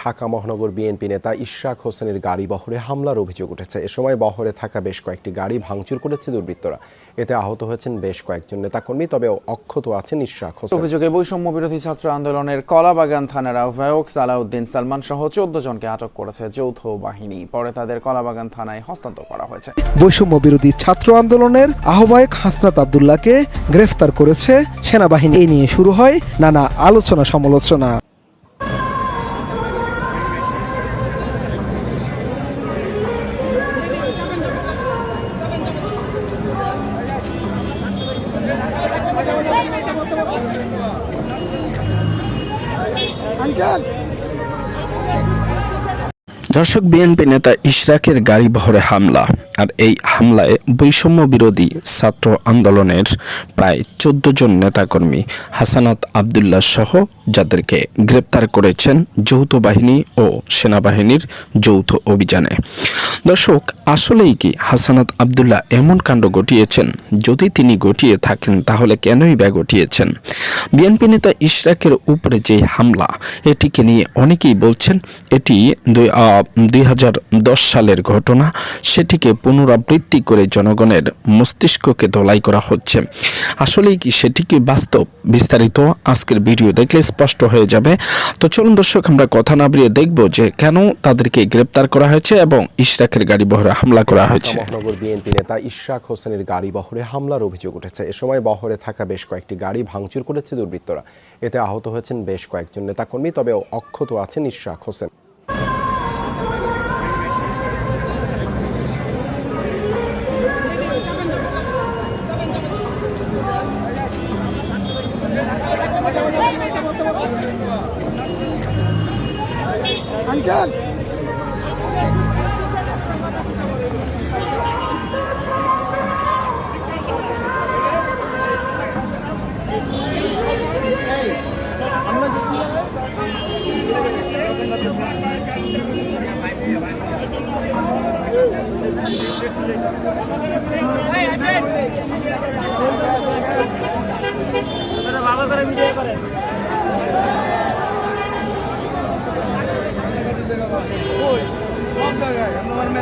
ঢাকা মহানগর বিএনপি নেতা ইশরাক হোসেনের গাড়ি বহরে হামলার অভিযোগ উঠেছে। এ সময় বহরে থাকা বেশ কয়েকটি গাড়ি ভাঙচুর করেছে দুর্বৃত্তরা। এতে আহত হয়েছেন বেশ কয়েকজন নেতাকর্মী তবে অক্ষত আছেন ইশরাক হোসেন। অভিযোগে বৈষম্য বিরোধী ছাত্র আন্দোলনের কলাবাগান থানার আহ্বায়ক সালাউদ্দিন সালমান সহ চোদ্দ জনকে আটক করেছে যৌথ বাহিনী। পরে তাদের কলাবাগান থানায় হস্তান্তর করা হয়েছে। বৈষম্য বিরোধী ছাত্র আন্দোলনের আহ্বায়ক হাসনাত আবদুল্লাহকে গ্রেফতার করেছে সেনাবাহিনী। এই নিয়ে শুরু হয় নানা আলোচনা সমালোচনা আঙ্কেল দর্শক, বিএনপি নেতা ইশরাকের গাড়ি বহরে হামলা আর এই হামলায় বৈষম্য বিরোধী ছাত্র আন্দোলনের প্রায় চোদ্দ জন নেতাকর্মী হাসানাত আবদুল্লাহ সহ যাদেরকে গ্রেপ্তার করেছেন যৌথ বাহিনী ও সেনাবাহিনীর যৌথ অভিযানে। দর্শক, আসলেই কি হাসানাত আবদুল্লাহ এমন কাণ্ড ঘটিয়েছেন? যদি তিনি ঘটিয়ে থাকেন, তাহলে কেনই বা ঘটিয়েছেন? বিএনপি নেতা ইশরাকের উপরে যে হামলা, এটিকে নিয়ে অনেকেই বলছেন, এটি দুই দুই হাজার দশ সালের ঘটনা সেটিকে পুনরাবৃত্তি করে জনগণের মস্তিষ্ককে ধলাই করা হচ্ছে। আসলেই কি সেটি কি বাস্তব? বিস্তারিত আজকের ভিডিও দেখলে স্পষ্ট হয়ে যাবে। তো চলুন দর্শক আমরা কথা না বাড়িয়ে দেখব যে কেন তাদেরকে গ্রেপ্তার করা হয়েছে এবং ইশরাকের গাড়ি বহরে হামলা করা হয়েছে। মহানগর বিএনপি নেতা ইশরাক হোসেনের গাড়ি বহরে হামলার অভিযোগ উঠেছে। এ সময় বহরে থাকা বেশ কয়েকটি গাড়ি ভাঙচুর করেছে দুর্বৃত্তরা। এতে আহত হয়েছেন বেশ কয়েকজন নেতাকর্মী তবে অক্ষত আছেন ইশরাক হোসেন। قال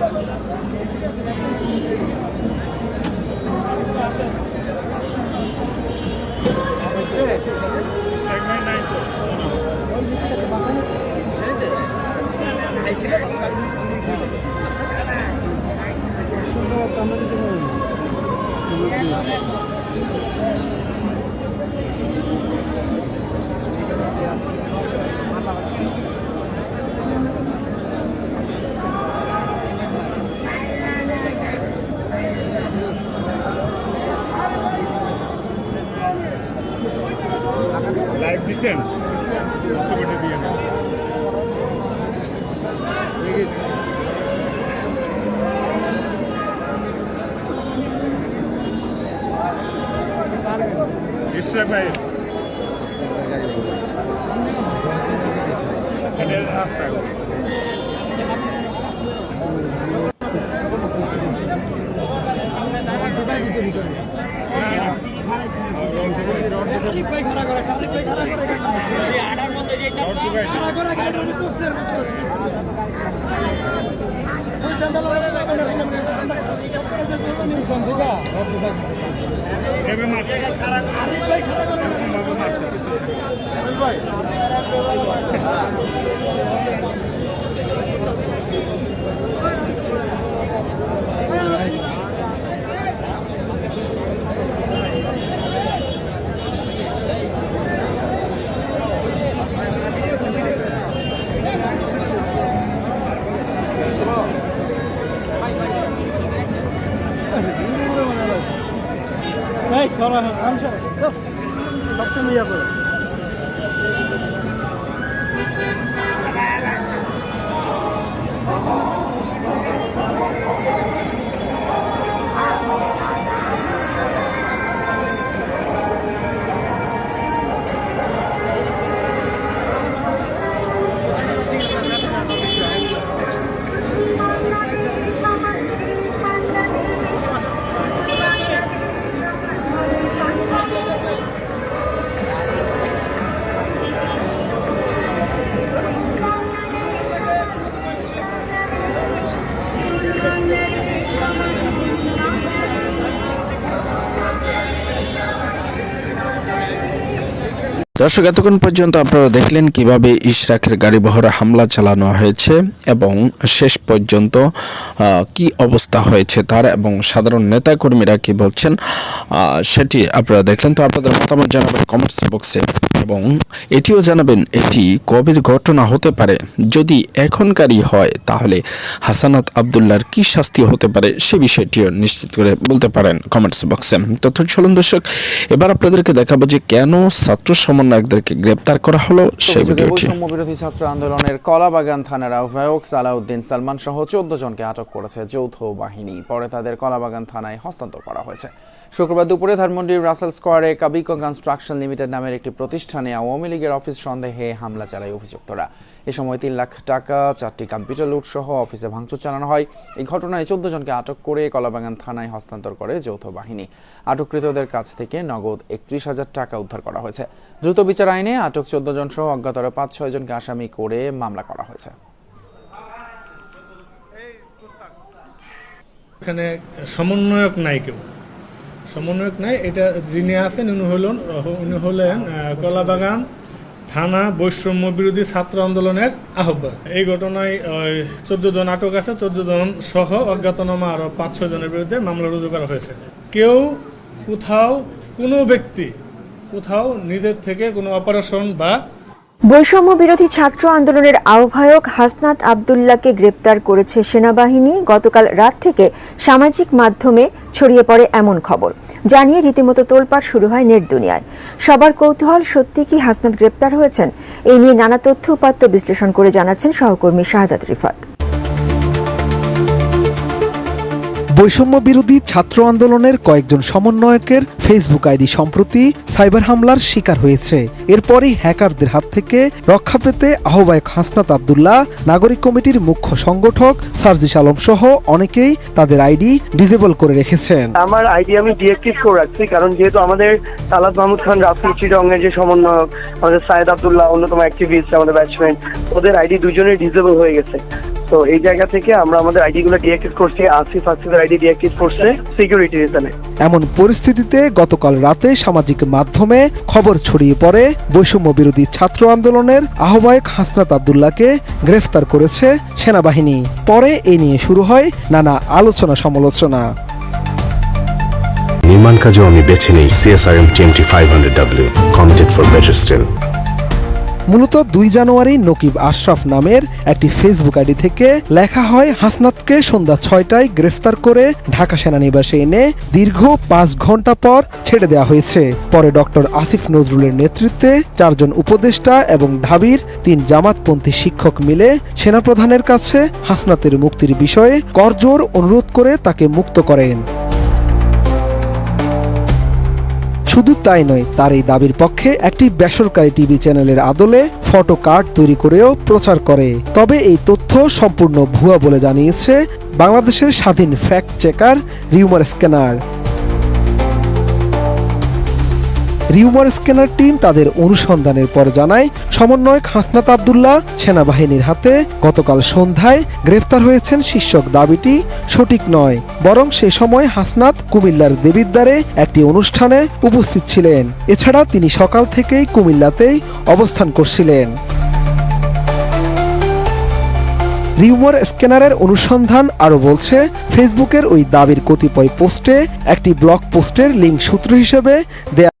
লাইভ দিছেন ছবিটা দিয়ে না ইশরাক ভাই। রাস্তা। এভাবে মারছে এরকম ভাবে মারছে দর্শক, এতক্ষণ পর্যন্ত আপনারা দেখলেন কীভাবে ইশরাকের গাড়ি বহরে হামলা চালানো হয়েছে এবং শেষ পর্যন্ত কি অবস্থা হয়েছে তার এবং সাধারণ নেতাকর্মীরা কি বলছেন সেটি আপনারা দেখলেন। তো আপনাদের মতামত জানাবেন কমেন্টস বক্সে। এবং এটিও জানাবেন এটি কবের ঘটনা হতে পারে। যদি এখনকারই হয় তাহলে হাসানাত আবদুল্লার কি শাস্তি হতে পারে সে বিষয়টিও নিশ্চিত করে বলতে পারেন কমেন্টস বক্সে। তথ্য চলুন দর্শক এবার আপনাদেরকে দেখাবো যে কেন ছাত্র সমন্বয়কদেরকে গ্রেপ্তার করা হলো সেই ভিডিওটি। বিরোধী ছাত্র আন্দোলনের কলাবাগান থানার আহ্বায়ক সালাউদ্দিন সালমান সহ চোদ্দ জনকে আটক করেছে যৌথ বাহিনী। পরে তাদের কলাবাগান থানায় হস্তান্তর করা হয়েছে। শুক্রবার দুপুরে ধানমন্ডির রাসেল স্কোয়ারে কাবিকো কনস্ট্রাকশন লিমিটেড নামের একটি প্রতিষ্ঠানে আওয়ামী লীগের অফিস সন্দেহে হামলা চালায় অভিযুক্তরা। এ সময় তিন লাখ টাকা, চারটি কম্পিউটার লুট সহ অফিসে ভাঙচুর চালানো হয়। এই ঘটনায় চোদ্দ জনকে আটক করে কলাবাগান থানায় হস্তান্তর করে যৌথ বাহিনী। আটককৃতদের কাছ থেকে নগদ একত্রিশ হাজার টাকা উদ্ধার করা হয়েছে। দ্রুত বিচার আইনে আটক চোদ্দ জন সহ অজ্ঞাতরা পাঁচ ছয় জনকে আসামি করে মামলা করা হয়েছে। এখানে সমন্বয়ক নাই কেউ। সমন্বয়ক নাই, এটা যিনি আছেন উনি হলেন উনি হলেন কলাবাগান থানা বৈষম্য বিরোধী ছাত্র আন্দোলনের আহ্বায়ক। এই ঘটনায় চোদ্দ জন আটক আছে চোদ্দ জন সহ অজ্ঞাতনামা আরও পাঁচ, ছয় জনের বিরুদ্ধে মামলা রুজু করা হয়েছে। কেউ কোথাও কোনো ব্যক্তি কোথাও নিজের থেকে কোনো অপারেশন বা বৈষম্য বিরোধী ছাত্র আন্দোলনের আহ্বায়ক হাসনাত আবদুল্লাহকে গ্রেপ্তার করেছে সেনাবাহিনী। গতকাল রাত থেকে সামাজিক মাধ্যমে ছড়িয়ে পড়ে এমন খবর। জানিয়ে রীতিমতো তোলপাড় শুরু হয় নেট দুনিয়ায়। সবার কৌতূহল সত্যি কি হাসনাত গ্রেপ্তার হয়েছেন? এই নিয়ে নানা তথ্য উপাত্ত বিশ্লেষণ করে জানাচ্ছেন সহকর্মী শাহাদাত রিফাত। বৈষম্য বিরোধী ছাত্র আন্দোলনের কয়েকজন সমন্বয়কের ফেসবুক আইডি সম্প্রতি সাইবার হামলার শিকার হয়েছে। এরপরই হ্যাকারদের হাত থেকে রক্ষা পেতে আহ্বায়ক হাসনাত আবদুল্লাহ, নাগরিক কমিটির মুখ্য সংগঠক সার্জিস আলম সহ অনেকেই তাদের আইডি ডিসেবল করে রেখেছেন। আমার আইডি আমি ডিএক্টিভ করে রাখছি, কারণ যেহেতু আমাদের তালাত মাহমুদ খান, রাফি চিটংয়ের যে সমন্বয়ক, আমাদের সায়েদ আবদুল্লাহ, অন্যতম অ্যাক্টিভিস্ট আমাদের ব্যাটসম্যান ওদের আইডি দুজনের ডিসেবল হয়ে গেছে। তো এই জায়গা থেকে আমরা আমাদের আইডি গুলো ডিএক্টিভ করছি আসিফ আসিফের আইডি ডিএক্টিভ করছে সিকিউরিটি রিজনে এমন পরিস্থিতিতে গতকাল রাতে সামাজিক মাধ্যমে খবর ছড়িয়ে পড়ে বৈষম্য বিরোধী ছাত্র আন্দোলনের আহ্বায়ক হাসনাত আবদুল্লাহকে গ্রেফতার করেছে সেনাবাহিনী। পরে এ নিয়ে শুরু হয় নানা আলোচনা সমালোচনা। নির্মাণ কাজেও আমি বেছে নেই CSRM TMT five hundred W committed for better steel মূলত দুই জানুয়ারি নকিব আশরাফ নামের একটি ফেসবুক আইডি থেকে লেখা হয়, হাসনাতকে সন্ধ্যা ছয়টায় গ্রেফতার করে ঢাকা সেনানিবাসে এনে দীর্ঘ পাঁচ ঘণ্টা পর ছেড়ে দেওয়া হয়েছে। পরে ডক্টর আসিফ নজরুলের নেতৃত্বে চারজন উপদেষ্টা এবং ঢাবির তিন জামাতপন্থী শিক্ষক মিলে সেনাপ্রধানের কাছে হাসনাতের মুক্তির বিষয়ে করজোর অনুরোধ করে তাকে মুক্ত করেন। শুধু তাই নয়, তার এই দাবির পক্ষে একটি বেসরকারি টিভি চ্যানেলের আদলে ফটো কার্ড তৈরি করেও প্রচার করে। তবে এই তথ্য সম্পূর্ণ ভুয়া বলে জানিয়েছে বাংলাদেশের স্বাধীন fact checker rumour scanner. Rumour scanner team তাদের অনুসন্ধানের পর জানায়, সমন্বয়ক হাসনাত আবদুল্লাহ সেনাবাহিনীর হাতে গতকাল সন্ধ্যায় গ্রেফতার হয়েছেন শীর্ষক দাবিটি সঠিক নয়। বরং সে সময় হাসনাত কুমিল্লার দেবিদ্বারে একটি অনুষ্ঠানে উপস্থিত ছিলেন। এছাড়া তিনি সকাল থেকেই কুমিল্লাতেই অবস্থান করছিলেন। রিউমার স্ক্যানারের অনুসন্ধান আরও বলছে, ফেসবুকের ওই দাবির কতিপয় পোস্টে একটি ব্লগ পোস্টের লিঙ্ক সূত্র হিসেবে দেয়া